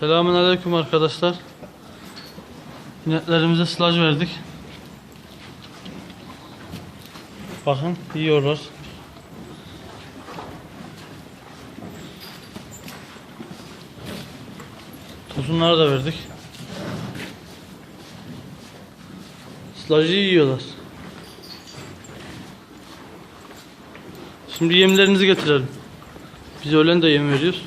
Selamünaleyküm arkadaşlar. İneklerimize silaj verdik. Bakın yiyorlar. Tosunları da verdik. Silajı yiyorlar. Şimdi yemlerinizi getirelim. Biz öğlen de yem veriyoruz.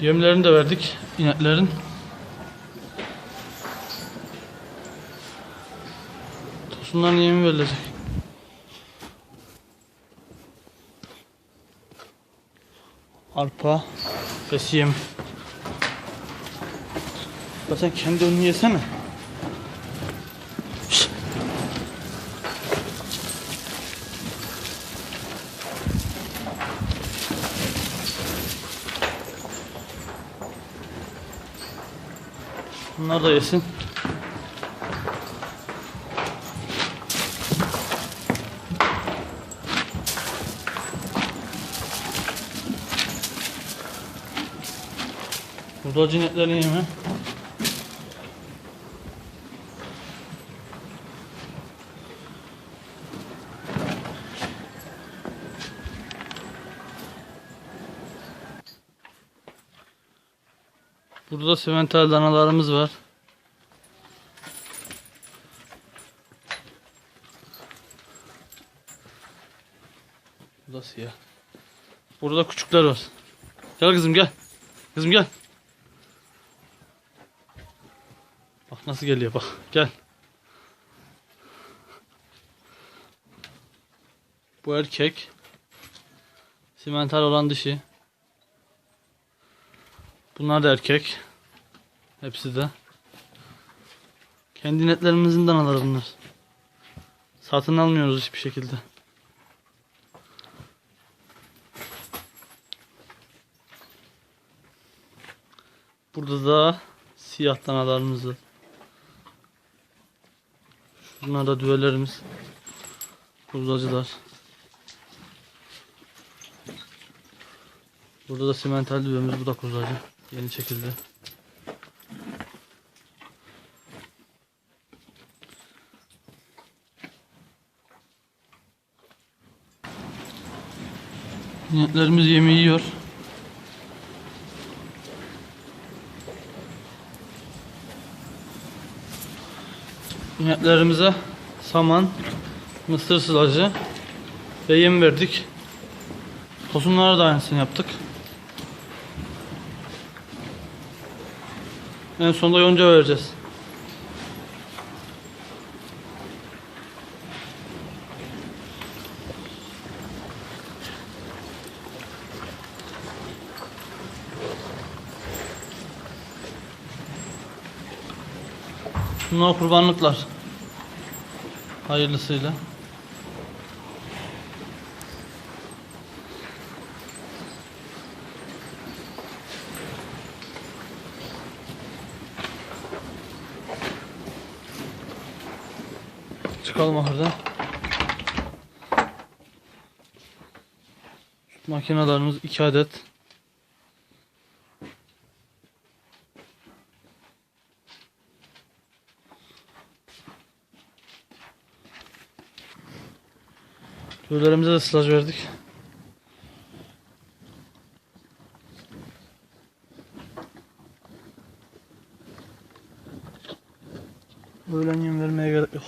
Yemlerini de verdik ineklerin. Tosunların yemi verilecek. Arpa, besi yemi. Ya sen kendi önünü yesene. Bunlar da yesin. Burada cinetlerin yemi. Burada simental danalarımız var. Bu da siyah. Burada küçükler var. Gel kızım gel. Kızım gel. Bak nasıl geliyor bak. Gel. Bu erkek. Simental olan dişi. Bunlar da erkek. Hepsi de. Kendi netlerimizin danaları bunlar. Satın almıyoruz hiçbir şekilde. Burada da siyah danalarımız var. Bunlar da düvelerimiz. Kuzacılar. Burada da simental düvemiz. Bu da kuzacı. Yeni çekildi. İneklerimiz yemi yiyor. İneklerimize saman, mısır sılacı ve yem verdik. Tosunlara da aynısını yaptık. En sonunda yonca vereceğiz. Bunlar kurbanlıklar. Hayırlısıyla. Çıkalım ahırdan. Süt makinelerimiz 2 adet. Tüylerimize de silaj verdik. Öğlen yem vermeye gerek yok.